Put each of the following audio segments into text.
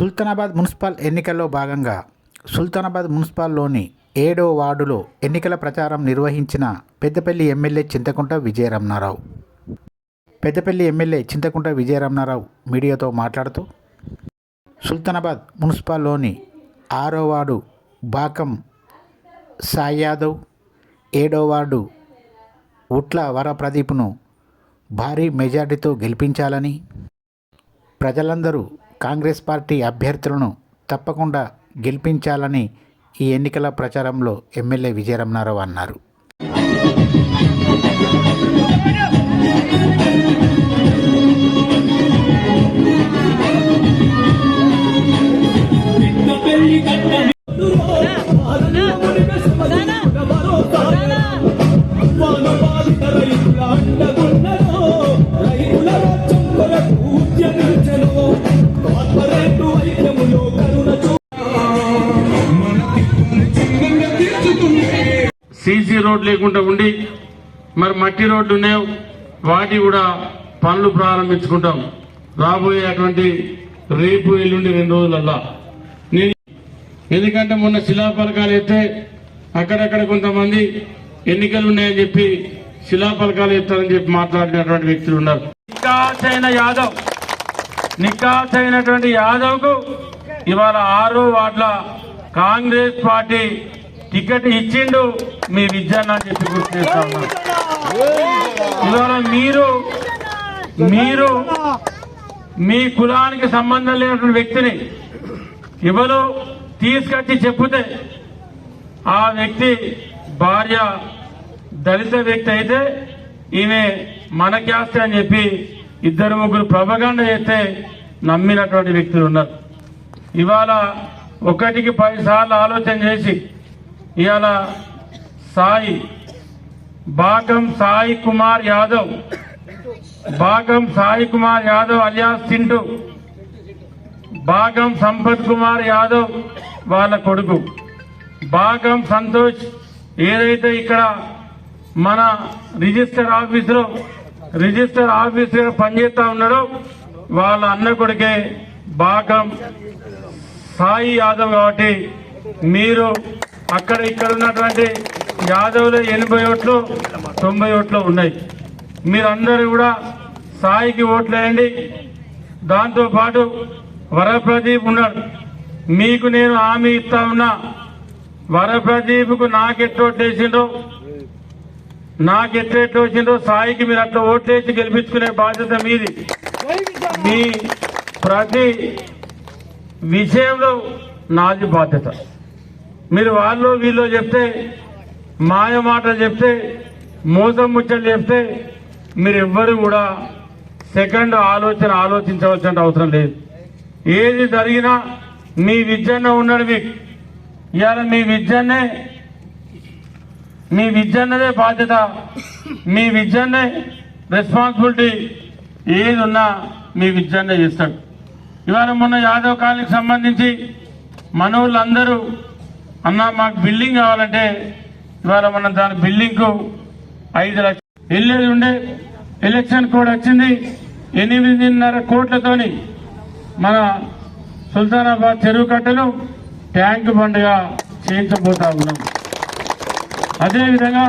Sultanabad municipal ఎన్నికల్లో భాగంగా సుల్తానాబాద్ మున్సిపల్లోని ఏడో వార్డులో ఎన్నికల ప్రచారం నిర్వహించిన పెద్దపల్లి ఎమ్మెల్యే చింతకుంట విజయరమణారావు. పెద్దపల్లి ఎమ్మెల్యే చింతకుంట విజయరమణారావు మీడియాతో మాట్లాడుతూ సుల్తానాబాద్ మున్సిపల్లోని ఆరో వార్డు బాకం సాయి యాదవ్ ఏడో వార్డు ఉట్ల వరప్రదీప్ను భారీ మెజార్టీతో గెలిపించాలని ప్రజలందరూ కాంగ్రెస్ పార్టీ అభ్యర్థులను తప్పకుండా గెలిపించాలని ఈ ఎన్నికల ప్రచారంలో ఎమ్మెల్యే విజయరమణారావు అన్నారు. సీసీ రోడ్ లేకుండా ఉండి మరి మట్టి రోడ్లు ఉన్నాయి వాటి కూడా పనులు ప్రారంభించుకుంటాం. రాబోయేటువంటి రేపు ఎల్లుండి రెండు రోజులల్లా. నేను ఎందుకంటే మొన్న శిలాఫలకాలు ఎత్తే అక్కడక్కడ కొంతమంది ఎన్నికలు ఉన్నాయని చెప్పి శిలాఫలకాలు ఎత్తారని చెప్పి మాట్లాడినటువంటి వ్యక్తులు ఉన్నారు. నిక్కాసైన యాదవ్. నిక్కాసైనటువంటి యాదవ్కు ఇవాళ ఆరు వాట్ల కాంగ్రెస్ పార్టీ టికెట్ ఇచ్చిండు. మీ విద్యాన్ని అని చెప్పి గుర్తు చేస్తా ఇవాళ మీరు మీరు మీ కులానికి సంబంధం లేనటువంటి వ్యక్తిని ఎవరు తీసుకొచ్చి చెప్తే ఆ వ్యక్తి భార్య దళిత వ్యక్తి అయితే ఈమె మన క్యాస్ట్ అని చెప్పి ఇద్దరు ముగ్గురు ప్రభగండ చేస్తే నమ్మినటువంటి వ్యక్తులు ఉన్నారు. ఇవాళ ఒకటికి పది సార్లు ఆలోచన చేసి ఇవాళ సాయి భాగం సాయి కుమార్ యాదవ్ భాగం సాయి కుమార్ యాదవ్ అలియాస్ చింటూ భాగం సంపత్ కుమార్ యాదవ్ వాళ్ళ కొడుకు. భాగం సంతోష్ ఏదైతే ఇక్కడ మన రిజిస్టర్ ఆఫీసులో రిజిస్టర్ ఆఫీసర్ పనిచేస్తా ఉన్నాడో వాళ్ళ అన్న కొడుకే భాగం సాయి యాదవ్ కాబట్టి మీరు అక్కడ ఇక్కడ ఉన్నటువంటి యాదవ్లో ఎనభై ఓట్లు తొంభై ఓట్లు ఉన్నాయి. మీరందరూ కూడా సాయికి ఓట్లేయండి దాంతోపాటు వరప్రదీప్ ఉన్నాడు. మీకు నేను హామీ ఇస్తా ఉన్నా వరప్రదీప్కు నాకెట్టు ఓట్లేసిండో నాకెట్టు వచ్చిందో సాయికి మీరు అట్లా ఓట్లేసి గెలిపించుకునే బాధ్యత మీది. మీ ప్రతి విషయంలో నాది బాధ్యత. మీరు వాళ్ళు వీళ్ళు చెప్తే మాయ మాటలు చెప్తే మోసం ముచ్చలు చెప్తే మీరు ఎవ్వరు కూడా సెకండ్ ఆలోచన ఆలోచించవలసిన అవసరం లేదు. ఏది జరిగినా మీ విద్యనే ఉన్నాడు మీకు. ఇవాళ మీ విద్యనే మీ విద్యన్నదే బాధ్యత. మీ విద్యనే రెస్పాన్సిబిలిటీ ఏది ఉన్నా మీ విద్యనే చేస్తాడు. ఇవాళ మొన్న యాదవ్ కాలనీకి సంబంధించి మనవులందరూ అన్న మాకు బిల్డింగ్ కావాలంటే ఇవాళ మనం దాని బిల్డింగ్కు ఐదు లక్షలు వెళ్ళేది ఉండే ఎలక్షన్ కోడ్ వచ్చింది. ఎనిమిదిన్నర కోట్లతోని మన సుల్తానాబాద్ చెరువు కట్టలు ట్యాంక్ బండ్గా చేయించబోతా ఉన్నాం. అదేవిధంగా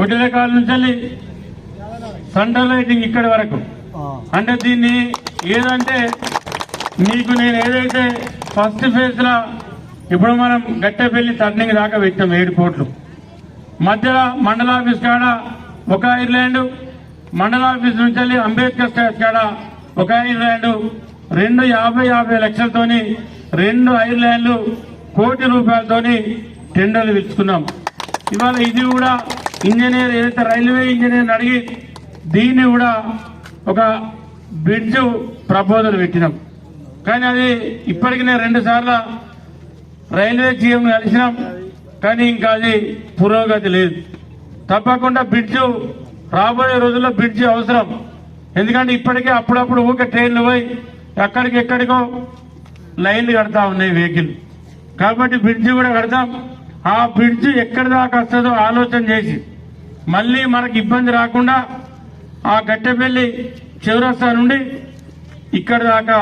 ఒడ్డిలకాల నుంచి సెంట్రల్ లైటింగ్ ఇక్కడి వరకు. అంటే దీన్ని ఏదంటే మీకు నేను ఏదైతే ఫస్ట్ ఫేజ్ లా ఇప్పుడు మనం గట్టెపల్లి టర్నింగ్ దాకా పెట్టాం ఏడు కోట్లు మధ్యలో మండల ఆఫీస్ కాడ ఒక ఐర్లాండ్ మండలాఫీస్ నుంచి వెళ్ళి అంబేద్కర్ స్టాచ్ కాడ ఒక ఐర్లాండ్ రెండు యాభై యాభై లక్షలతోని రెండు ఐర్లాండ్లు కోటి రూపాయలతోని టెండర్లు పిలుచుకున్నాం ఇవాళ ఇది కూడా ఇంజనీర్ ఏదైతే రైల్వే ఇంజనీర్ని అడిగి దీన్ని కూడా ఒక బ్రిడ్జ్ ప్రపోజల్ పెట్టినాం. కానీ అది ఇప్పటికి నేను రెండు సార్లు రైల్వే జీఎం కలిసినాం కానీ ఇంకా అది పురోగతి లేదు. తప్పకుండా బ్రిడ్జ్ రాబోయే రోజుల్లో బ్రిడ్జ్ అవసరం. ఎందుకంటే ఇప్పటికే అప్పుడప్పుడు ఊకే ట్రైన్లు పోయి ఎక్కడికి ఎక్కడికో లైన్లు కడతా ఉన్నాయి వెహికల్. కాబట్టి బ్రిడ్జ్ కూడా కడతాం. ఆ బ్రిడ్జ్ ఎక్కడి దాకా వస్తుందో ఆలోచన చేసి మళ్ళీ మనకి ఇబ్బంది రాకుండా ఆ గట్టెపల్లి చివరస్తా నుండి ఇక్కడ దాకా